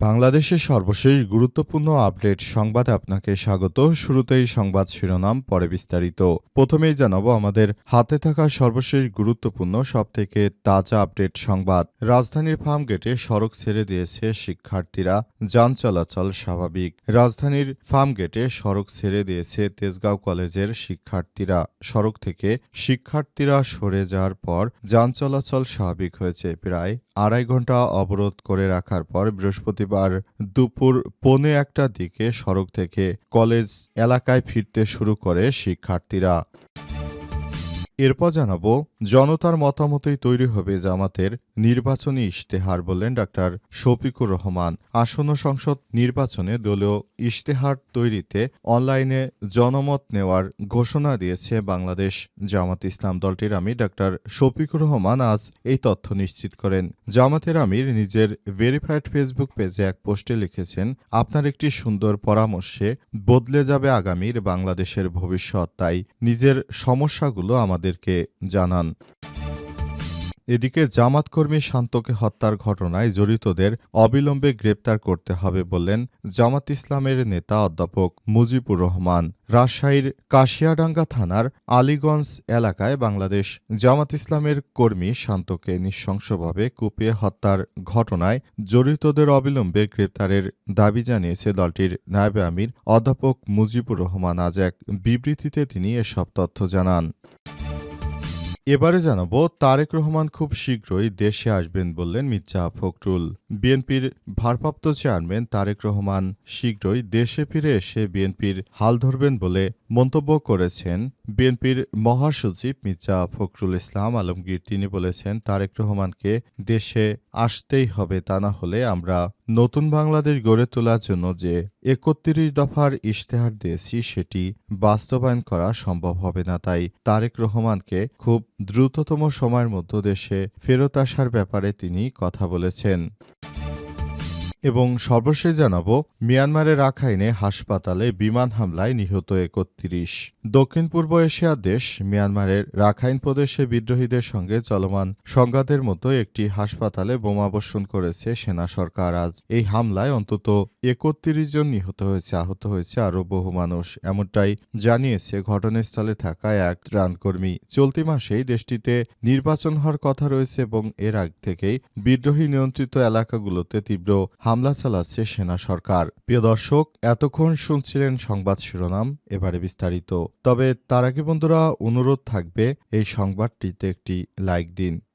বাংলাদেশের সর্বশেষ গুরুত্বপূর্ণ আপডেট সংবাদে আপনাকে স্বাগত। শুরুতেই সংবাদ শিরোনাম, পরে বিস্তারিত। প্রথমেই জানাব আমাদের হাতে থাকা সর্বশেষ গুরুত্বপূর্ণ, সবথেকে তাজা আপডেট সংবাদ। রাজধানীর ফার্মগেটে সড়ক ছেড়ে দিয়েছে শিক্ষার্থীরা। যান চলাচল স্বাভাবিক। রাজধানীর ফার্মগেটে সড়ক ছেড়ে দিয়েছে তেজগাঁও কলেজের শিক্ষার্থীরা। সড়ক থেকে শিক্ষার্থীরা সরে যাওয়ার পর যান চলাচল স্বাভাবিক হয়েছে প্রায় আড়াই ঘণ্টা অবরোধ করে রাখার পর বৃহস্পতিবার দুপুর পৌনে একটার দিকে সড়ক থেকে কলেজ এলাকায় ফিরতে শুরু করে শিক্ষার্থীরা। এরপর জানাব, জনতার মতামতেই তৈরি হবে জামাতের নির্বাচনী ইশতেহার বললেন ডাক্তার শফিকুর রহমান। আসন্ন সংসদ নির্বাচনে দলীয় ইশতেহার তৈরিতে অনলাইনে জনমত নেওয়ার ঘোষণা দিয়েছে বাংলাদেশ জামাত ইসলাম দলটির আমির ডাক্তার শফিকুর রহমান আজ এই তথ্য নিশ্চিত করেন। জামাতের আমির নিজের ভেরিফাইড ফেসবুক পেজে এক পোস্টে লিখেছেন, আপনার একটি সুন্দর পরামর্শে বদলে যাবে আগামীর বাংলাদেশের ভবিষ্যৎ। তাই নিজের সমস্যাগুলো আমাদেরকে জানান। এদিকে জামাত কর্মী শান্তকে হত্যার ঘটনায় জড়িতদের অবিলম্বে গ্রেপ্তার করতে হবে বললেন জামাত ইসলামের নেতা অধ্যাপক মুজিবুর রহমান। রাজশাহীর কাশিয়াডাঙ্গা থানার আলীগঞ্জ এলাকায় বাংলাদেশ জামাত ইসলামের কর্মী শান্তকে নৃশংসভাবে কুপিয়ে হত্যার ঘটনায় জড়িতদের অবিলম্বে গ্রেপ্তারের দাবি জানিয়েছে দলটির নায়েবে আমির অধ্যাপক মুজিবুর রহমান। আজ এক বিবৃতিতে তিনি এসব তথ্য জানান। এবারে জানাব, তারেক রহমান খুব শীঘ্রই দেশে আসবেন বললেন মির্জা ফখরুল। বিএনপির ভারপ্রাপ্ত চেয়ারম্যান তারেক রহমান শীঘ্রই দেশে ফিরে এসে বিএনপির হাল ধরবেন বলে মন্তব্য করেছেন বিএনপির মহাসচিব মির্জা ফখরুল ইসলাম আলমগীর। তিনি বলেছেন, তারেক রহমানকে দেশে আসতেই হবে, তা না হলে আমরা নতুন বাংলাদেশ গড়ে তোলার জন্য যে একত্রিশ দফার ইশতেহার দিয়েছি, সেটি বাস্তবায়ন করা সম্ভব হবে না। তাই তারেক রহমানকে খুব দ্রুততম সময়ের মধ্যে দেশে ফেরত আসার ব্যাপারে তিনি কথা বলেছেন। এবং সর্বশেষ জানাব, মিয়ানমারের রাখাইনে হাসপাতালে বিমান হামলায় নিহত একত্রিশ। দক্ষিণ পূর্ব এশিয়ার দেশ, মিয়ানমারের রাখাইন প্রদেশে বিদ্রোহীদের সঙ্গে চলমান সংঘাতের মতো একটি হাসপাতালে বোমাবর্ষণ করেছে সেনা সরকার। আজ এই হামলায় অন্তত একত্রিশ জন নিহত হয়েছে, আহত হয়েছে আরও বহু মানুষ। এমনটাই জানিয়েছে ঘটনাস্থলে থাকা এক ত্রাণকর্মী। চলতি মাসেই দেশটিতে নির্বাচন হওয়ার কথা রয়েছে এবং এর আগ থেকেই বিদ্রোহী নিয়ন্ত্রিত এলাকাগুলোতে তীব্র হামলা চালাচ্ছে সেনা সরকার। প্রিয় দর্শক, এতক্ষণ শুনছিলেন সংবাদ শিরোনাম, এবারে বিস্তারিত। তবে তার আগে বন্ধুরা, অনুরোধ থাকবে এই সংবাদটিতে একটি লাইক দিন।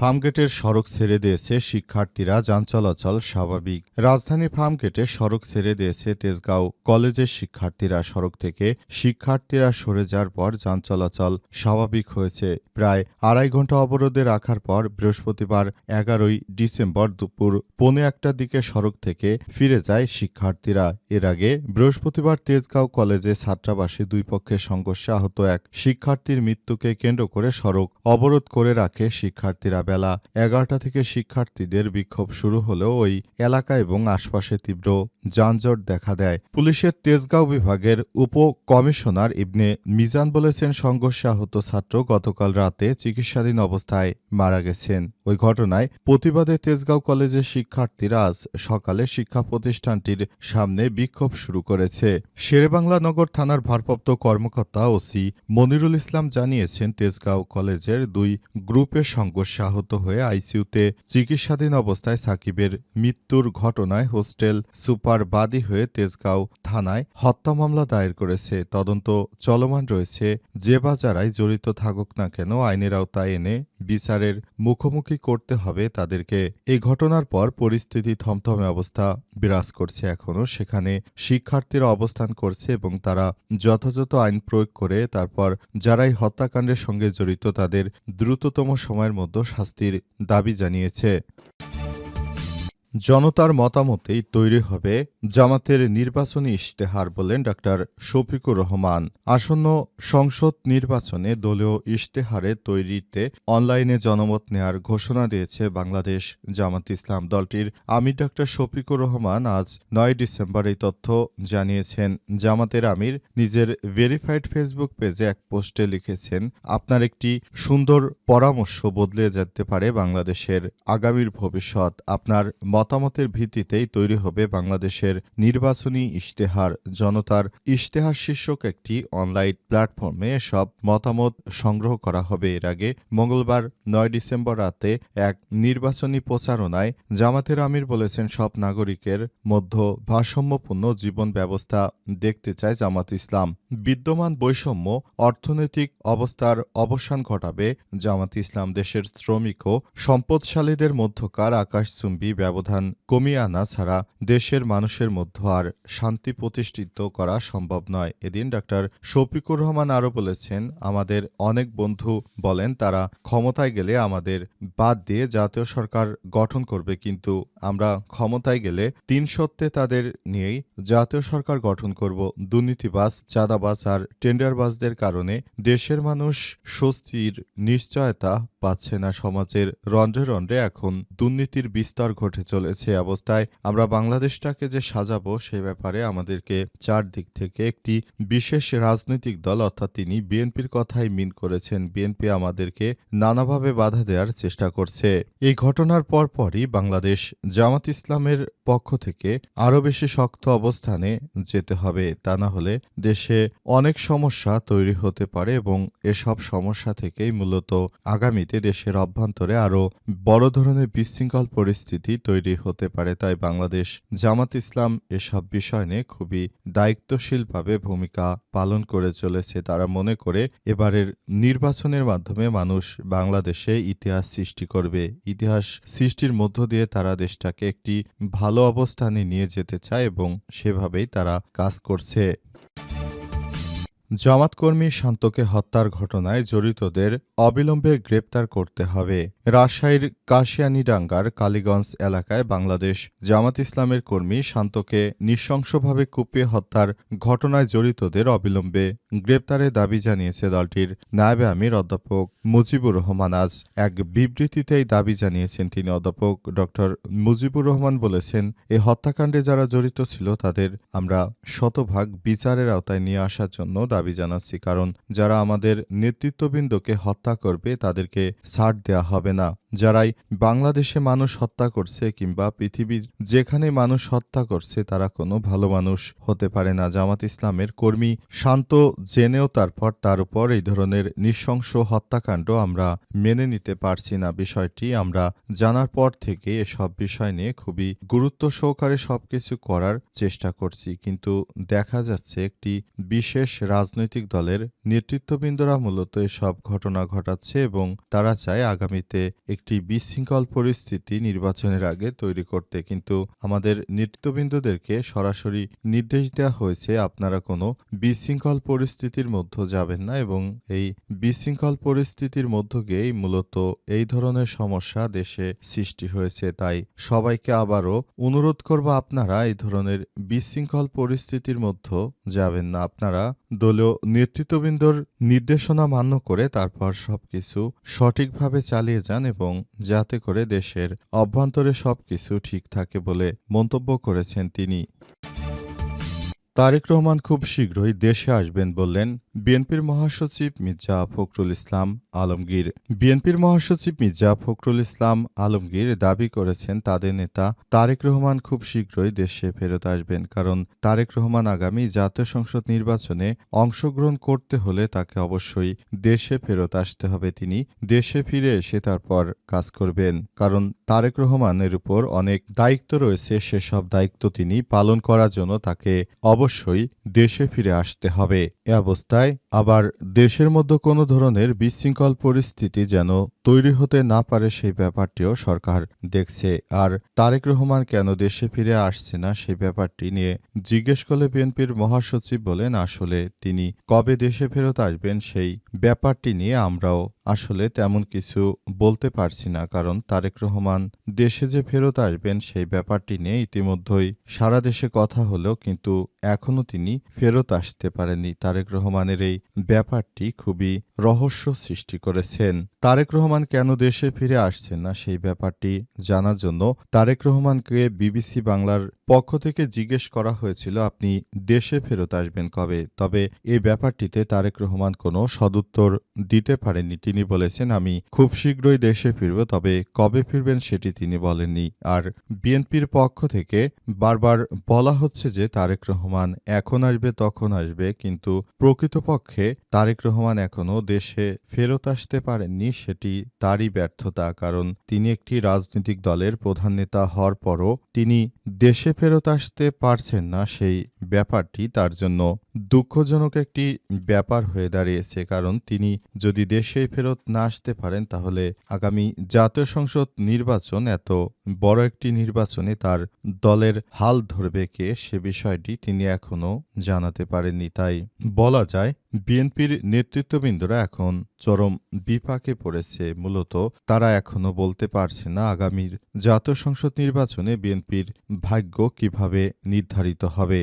ফার্মগেটের সড়ক ছেড়ে দিয়েছে শিক্ষার্থীরা, যান চলাচল স্বাভাবিক। রাজধানীর ফার্মগেটে সড়ক ছেড়ে দিয়েছে তেজগাঁও কলেজের শিক্ষার্থীরা। সড়ক থেকে শিক্ষার্থীরা সরে যাওয়ার পর যান চলাচল স্বাভাবিক হয়েছে। প্রায় আড়াই ঘণ্টা অবরোধে রাখার পর বৃহস্পতিবার এগারোই ডিসেম্বর দুপুর পৌনে একটার দিকে সড়ক থেকে ফিরে যায় শিক্ষার্থীরা। এর আগে বৃহস্পতিবার তেজগাঁও কলেজে ছাত্রাবাসে দুই পক্ষের সংঘর্ষে আহত এক শিক্ষার্থীর মৃত্যুকে কেন্দ্র করে সড়ক অবরোধ করে রাখে শিক্ষার্থীরা। বেলা এগারোটা থেকে শিক্ষার্থীদের বিক্ষোভ শুরু হলেও ওই এলাকা এবং আশপাশে তীব্র যানজট দেখা দেয়। পুলিশের তেজগাঁও বিভাগের উপ কমিশনার ইবনে মিজান বলেছেন, সংঘর্ষে আহত ছাত্র গতকাল রাতে চিকিৎসাধীন অবস্থায় মারা গেছেন। ওই ঘটনায় প্রতিবাদে তেজগাঁও কলেজের শিক্ষার্থীরা আজ সকালে শিক্ষা প্রতিষ্ঠানটির সামনে বিক্ষোভ শুরু করেছে। শেরেবাংলা নগর থানার ভারপ্রাপ্ত কর্মকর্তা ওসি মনিরুল ইসলাম জানিয়েছেন, তেজগাঁও কলেজের দুই গ্রুপের সংঘর্ষে হয়ে আইসিইউতে চিকিৎসাধীন অবস্থায় সাকিবের মৃত্যুর ঘটনায় হোস্টেল সুপার বাদী হয়ে তেজগাঁও থানায় হত্যা মামলা দায়ের করেছে। তদন্ত চলমান রয়েছে। যে বা যারাই জড়িত থাকুক না কেন আইনের আওতায় এনে বিচারের মুখোমুখি করতে হবে তাদেরকে। এই ঘটনার পর পরিস্থিতি থমথমে অবস্থা বিরাজ করছে এখনও সেখানে শিক্ষার্থীরা অবস্থান করছে এবং তারা যথাযথ আইন প্রয়োগ করে তারপর যারাই হত্যাকাণ্ডের সঙ্গে জড়িত তাদের দ্রুততম সময়ের মধ্যে শাস্তির দাবি জানিয়েছে। জনতার মতামতেই তৈরি হবে জামাতের নির্বাচনী ইশতেহার বলেন ডাক্তার শফিকুর রহমান। আসন্ন সংসদ নির্বাচনে দলীয় ইশতেহারে তৈরিতে অনলাইনে জনমত নেয়ার ঘোষণা দিয়েছে বাংলাদেশ জামাত ইসলাম দলটির। আমির ডাক্তার শফিকুর রহমান আজ নয় ডিসেম্বর এই তথ্য জানিয়েছেন। জামাতের আমির নিজের ভেরিফাইড ফেসবুক পেজে এক পোস্টে লিখেছেন, আপনার একটি সুন্দর পরামর্শ বদলে যেতে পারে বাংলাদেশের আগামীর ভবিষ্যৎ। আপনার মতামতের ভিত্তিতেই তৈরি হবে বাংলাদেশের নির্বাচনী ইশতেহার। জনতার ইশতেহার শীর্ষক একটি অনলাইন প্ল্যাটফর্মে সব মতামত সংগ্রহ করা হবে। এর আগে মঙ্গলবার নয় ডিসেম্বর রাতে এক নির্বাচনী প্রচারণায় জামাতের আমির বলেছেন, সব নাগরিকের মধ্য ভারসাম্যপূর্ণ জীবন ব্যবস্থা দেখতে চায় জামাত ইসলাম। বিদ্যমান বৈষম্য, অর্থনৈতিক অবস্থার অবসান ঘটাবে জামাত ইসলাম দেশের শ্রমিক ও সম্পদশালীদের মধ্যকার আকাশচুম্বী ব্যবধান। কমিয়ে আনা ছাড়া দেশের মানুষের মধ্যে আর শান্তি প্রতিষ্ঠিত করা সম্ভব নয়। এদিন ডাক্তার শফিকুর রহমান আরও বলেছেন, আমাদের অনেক বন্ধু বলেন তারা ক্ষমতায় গেলে আমাদের বাদ দিয়ে জাতীয় সরকার গঠন করবে, কিন্তু আমরা ক্ষমতায় গেলে তিন সত্ত্বে তাদের নিয়েই জাতীয় সরকার গঠন করব। দুর্নীতিবাজ, চাঁদাবাজ আর টেন্ডারবাজদের কারণে দেশের মানুষ স্বস্তির নিশ্চয়তা পাচ্ছে না সমাজের রন্ধ্রে রন্ধ্রে এখন দুর্নীতির বিস্তার ঘটে চলেছে অবস্থায়। আমরা বাংলাদেশটাকে যে সাজাবো সে ব্যাপারে আমাদেরকে চারদিক থেকে একটি বিশেষ রাজনৈতিক দল, অর্থাৎ তিনি বিএনপির কথাই মিন করেছেন। বিএনপি আমাদেরকে নানাভাবে বাধা দেওয়ার চেষ্টা করছে। এই ঘটনার পরপরই বাংলাদেশ জামাত ইসলামের পক্ষ থেকে আরও বেশি শক্ত অবস্থানে যেতে হবে। তা না হলে দেশে অনেক সমস্যা তৈরি হতে পারে এবং এসব সমস্যা থেকেই মূলত আগামীতে দেশের অভ্যন্তরে আরও বড় ধরনের বিশৃঙ্খল পরিস্থিতি তৈরি হতে পারে, তাই বাংলাদেশ জামাত ইসলাম এসব বিষয় নিয়ে খুবই দায়িত্বশীলভাবে ভূমিকা পালন করে চলেছে। তারা মনে করে এবারের নির্বাচনের মাধ্যমে মানুষ বাংলাদেশে ইতিহাস সৃষ্টি করবে। ইতিহাস সৃষ্টির মধ্য দিয়ে তারা দেশটাকে একটি ভালো অবস্থানে নিয়ে যেতে চায় এবং সেভাবেই তারা কাজ করছে। জামাতকর্মী শান্তকে হত্যার ঘটনায় জড়িতদের অবিলম্বে গ্রেপ্তার করতে হবে। রাজশাহীর কাশিয়ানীডাঙ্গার কালীগঞ্জ এলাকায় বাংলাদেশ জামাত ইসলামের কর্মী শান্তকে নৃশংসভাবে কুপিয়ে হত্যার ঘটনায় জড়িতদের অবিলম্বে গ্রেপ্তারের দাবি জানিয়েছে দলটির নায়েবে আমির অধ্যাপক মুজিবুর রহমান। আজ এক বিবৃতিতে এই দাবি জানিয়েছেন তিনি অধ্যাপক ড মুজিবুর রহমান বলেছেন এই হত্যাকাণ্ডে যারা জড়িত ছিল তাদের আমরা শতভাগ বিচারের আওতায় নিয়ে আসার জন্য দাবি জানাচ্ছি কারণ যারা আমাদের নেতৃত্ববৃন্দকে হত্যা করবে তাদেরকে ছাড় দেওয়া হবে না। যারাই বাংলাদেশে মানুষ হত্যা করছে কিংবা পৃথিবীর যেখানে মানুষ হত্যা করছে, তারা কোনো ভালো মানুষ হতে পারে না। জামাত ইসলামের কর্মী শান্ত জেনেও তারপর তার উপর এই ধরনের নৃশংস হত্যাকাণ্ড আমরা মেনে নিতে পারছি না। বিষয়টি আমরা জানার পর থেকে এসব বিষয় নিয়ে খুবই গুরুত্ব সহকারে সবকিছু করার চেষ্টা করছি। কিন্তু দেখা যাচ্ছে একটি বিশেষ রাজনৈতিক দলের নেতৃত্ববৃন্দরা মূলত এসব ঘটনা ঘটাচ্ছে এবং তারা চায় আগামীতে একটি বিশৃঙ্খল পরিস্থিতি নির্বাচনের আগে তৈরি করতে, কিন্তু আমাদের নেতৃত্ববৃন্দদেরকে সরাসরি নির্দেশ দেওয়া হয়েছে, আপনারা কোনো বিশৃঙ্খল পরিস্থিতির মধ্যে যাবেন না এবং এই বিশৃঙ্খল পরিস্থিতির মধ্য গিয়েই মূলত এই ধরনের সমস্যা দেশে সৃষ্টি হয়েছে। তাই সবাইকে আবারও অনুরোধ করব, আপনারা এই ধরনের বিশৃঙ্খল পরিস্থিতির মধ্যে যাবেন না। আপনারা দলীয় নেতৃত্ববৃন্দর নির্দেশনা মান্য করে তারপর সবকিছু সঠিকভাবে চালিয়ে যান এবং যাতে করে দেশের অভ্যন্তরে সবকিছু ঠিক থাকে বলে মন্তব্য করেছেন তিনি। তারেক রহমান খুব শীঘ্রই দেশে আসবেন বললেন বিএনপির মহাসচিব মির্জা ফখরুল ইসলাম আলমগীর। বিএনপির মহাসচিব মির্জা ফখরুল ইসলাম আলমগীর দাবি করেছেন, তাদের নেতা তারেক রহমান খুব শীঘ্রই দেশে ফেরত আসবেন, কারণ তারেক রহমান আগামী জাতীয় সংসদ নির্বাচনে অংশগ্রহণ করতে হলে তাকে অবশ্যই দেশে ফেরত আসতে হবে। তিনি দেশে ফিরে এসে তারপর কাজ করবেন, কারণ তারেক রহমানের উপর অনেক দায়িত্ব রয়েছে, সেসব দায়িত্ব তিনি পালন করার জন্য তাকে অবশ্যই দেশে ফিরে আসতে হবে। এ অবস্থায় আবার দেশের মধ্যে কোনো ধরনের বিশৃঙ্খল পরিস্থিতি যেন তৈরি হতে না পারে সেই ব্যাপারটিও সরকার দেখছে। আর তারেক রহমান কেন দেশে ফিরে আসছে না সেই ব্যাপারটি নিয়ে জিজ্ঞেস করলে বিএনপির মহাসচিব বলেন, আসলে তিনি কবে দেশে ফেরত আসবেন সেই ব্যাপারটি নিয়ে আমরাও আসলে তেমন কিছু বলতে পারছি না, কারণ তারেক রহমান দেশে যে ফেরত আসবেন সেই ব্যাপারটি নিয়ে ইতিমধ্যেই সারা দেশে কথা হলেও কিন্তু এখনও তিনি ফেরত আসতে পারেননি। তারেক রহমানের এই ব্যাপারটি খুবই রহস্য সৃষ্টি করেছেন। তারেক রহমান কেন দেশে ফিরে আসছেন না সেই ব্যাপারটি জানার জন্য তারেক রহমানকে বিবিসি বাংলার পক্ষ থেকে জিজ্ঞেস করা হয়েছিল, আপনি দেশে ফেরত আসবেন কবে? তবে এই ব্যাপারটিতে তারেক রহমান কোনো সদুত্তর দিতে পারেননি। তিনি বলেছেন, আমি খুব শীঘ্রই দেশে ফিরব, তবে কবে ফিরবেন সেটি তিনি বলেননি। আর বিএনপির পক্ষ থেকে বারবার বলা হচ্ছে যে, তারেক রহমান এখন আসবে, তখন আসবে, কিন্তু প্রকৃতপক্ষে তারেক রহমান এখনও দেশে ফেরত আসতে পারেননি, সেটি তারই ব্যর্থতা। কারণ তিনি একটি রাজনৈতিক দলের প্রধান নেতা হওয়ার পরও তিনি দেশে ফেরত আসতে পারছেন না সেই ব্যাপারটি তার জন্য দুঃখজনক একটি ব্যাপার হয়ে দাঁড়িয়েছে, কারণ তিনি যদি দেশে ফেরত না আসতে পারেন, তাহলে আগামী জাতীয় সংসদ নির্বাচন, এত বড় একটি নির্বাচনে তার দলের হাল ধরবে কে, সে বিষয়টি তিনি এখনও জানাতে পারেননি। তাই বলা যায়, বিএনপির নেতৃত্ববৃন্দরা এখন চরম বিপাকে পড়েছে। মূলত তারা এখনও বলতে পারছে না, আগামীর জাতীয় সংসদ নির্বাচনে বিএনপির ভাগ্য কীভাবে নির্ধারিত হবে।